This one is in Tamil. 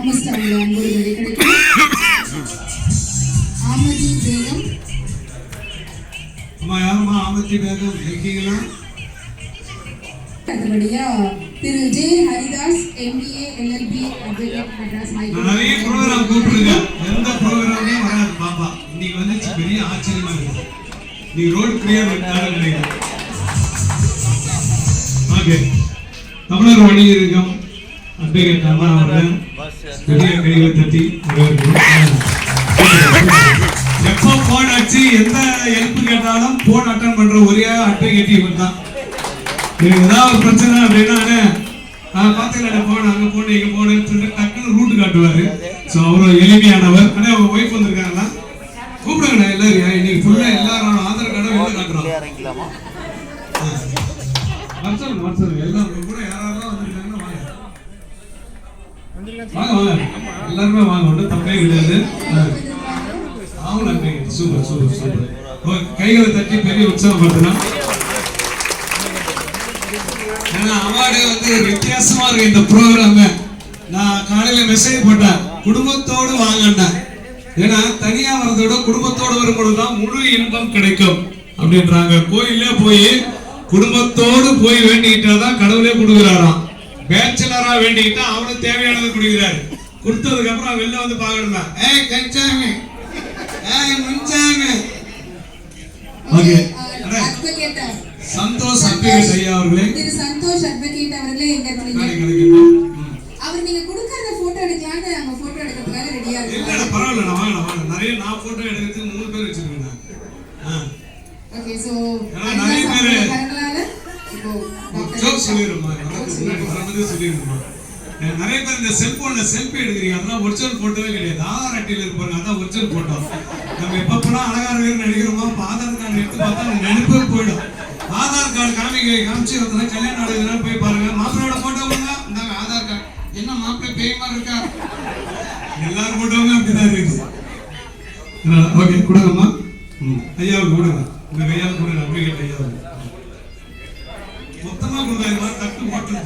ஆல்மோஸ்ட் அவங்க அன்போடு விடை கிடைக்கும் ஆமதி பேகம் அம்மா யாரும்மா ஆமத்தி பேகம் இருக்கீங்களா அடுத்தபடியா திரு J Haridas MBA LLB advocate Madras நிறைய ப்ரோக்ராம் கூப்பிட்டுருக்கேன் எந்த ப்ரோக்ராமே வராது பாப்பா. இன்னைக்கு வந்துச்சு பெரிய ஆச்சரியமா இருக்கு. நீ ரோடு கிளியர் நினைக்கிறேன். ஓகே. தமிழர் வணிகரிகம் அட்வொகேட் அம்மா அவர்கள். கைகளை தட்டி. எப்போ போன் அடிச்சு எந்த ஹெல்ப் கேட்டாலும் போன் அட்டன் பண்ற ஒரே இவன் தான் ஏதாவது ஒரு பிரச்சனை அப்படின்னா பார்த்துக்கலாம் போன அங்க போன இங்க போனேன்னு சொல்லிட்டு டக்குன்னு ரூட் காட்டுவாரு ஸோ அவரும் எளிமையானவர் ஆனால் அவங்க ஒய்ஃப் வந்திருக்காங்களா கூப்பிடுங்கண்ணா எல்லாரும் இன்னைக்கு ஃபுல்லா எல்லாரும் ஆதார் கார்டும் வெளில காட்டுறோம் வாட்ஸ்அப் வாட்ஸ்அப் எல்லாம் வாங்க வாங்க. எல்லாருமே வாங்க. ஒன்றும் தப்பே கிடையாது. ஆ. Super super super. கைகளை தட்டி பெரிய உற்சாகப்படுத்தலாம் ஏன்னா அவார்டு வந்து வித்தியாசமா இருக்கு இந்த ப்ரோக்ராம் நான் காலையில மெசேஜ் போட்டேன். குடும்பத்தோடு வாங்கினேன் ஏன்னா தனியா வரதோட குடும்பத்தோடு வரும்பொழுது தான் முழு இன்பம் கிடைக்கும் அப்படின்றாங்க. கோயிலே போய் குடும்பத்தோடு போய் வேண்டிக்கிட்டாதான் கடவுளே கொடுக்குறாராம். பேச்சலரா வேண்டிக்கிட்டா அவனுக்கு தேவையானது கொடுக்குறாரு. கொடுத்ததுக்கு அப்புறம் வெளில வந்து பாக்கணுமா ஏய் கச்சாமி ஏய் முன்சாமி ஓகே சந்தோஷ் அட்வொகேட் ஐயா அவர்களே. திரு சந்தோஷ் அட்வொகேட் அவர்களே எங்க இருக்கீங்க. அவர் நீங்க கொடுக்கறத போட்டோ எடுக்கலாம்னு நம்ம போட்டோ எடுக்கிறதுக்காக ரெடியா இருக்கோம். இல்ல, பரவாயில்ல நான் வாங்கலாம் வாங்கலாம் நிறைய நான் போட்டோ எடுக்கிறதுக்கு மூணு பேர் வச்சிருக்கேன். ஓகே சோ நிறைய பேரு- இப்போ சொல்லிடுமா வரும்போதே சொல்லிடுமா நிறைய பேர் இந்த செல்போன்ல செல்ஃபி எடுக்கிறீங்க. அதெல்லாம் ஒரிஜினல் போட்டோவே கிடையாது. ஆதார் அட்டையில் இருப்பாங்க. அதான் ஒரிஜினல் போட்டோ நம்ம எப்ப போனா அழகா இருக்கிற நடிக்கிறோமோ. அப்ப ஆதார் கார்டு எடுத்து பார்த்தா நினைப்பே போயிடும். ஆதார் கார்டு காமிக்க காமிச்சு ஒருத்தர கல்யாணம் நடக்குதுன்னா போய் பாருங்க. மாப்பிள்ளையோட போட்டோ கொடுங்க. இந்தாங்க ஆதார் கார்டு என்ன மாப்பிள்ளை பேய் மாதிரி இருக்கா? எல்லார் போட்டோவுமே அப்படிதான் இருக்குது. ஓகே கொடுங்கம்மா. ஐயாவுக்கு கொடுங்க. இந்த கையாவுக்கு கொடுங்க. அட்வொகேட் ஐயாவுக்கு. மொத்தமா மாதிரி தட்டு போட்டு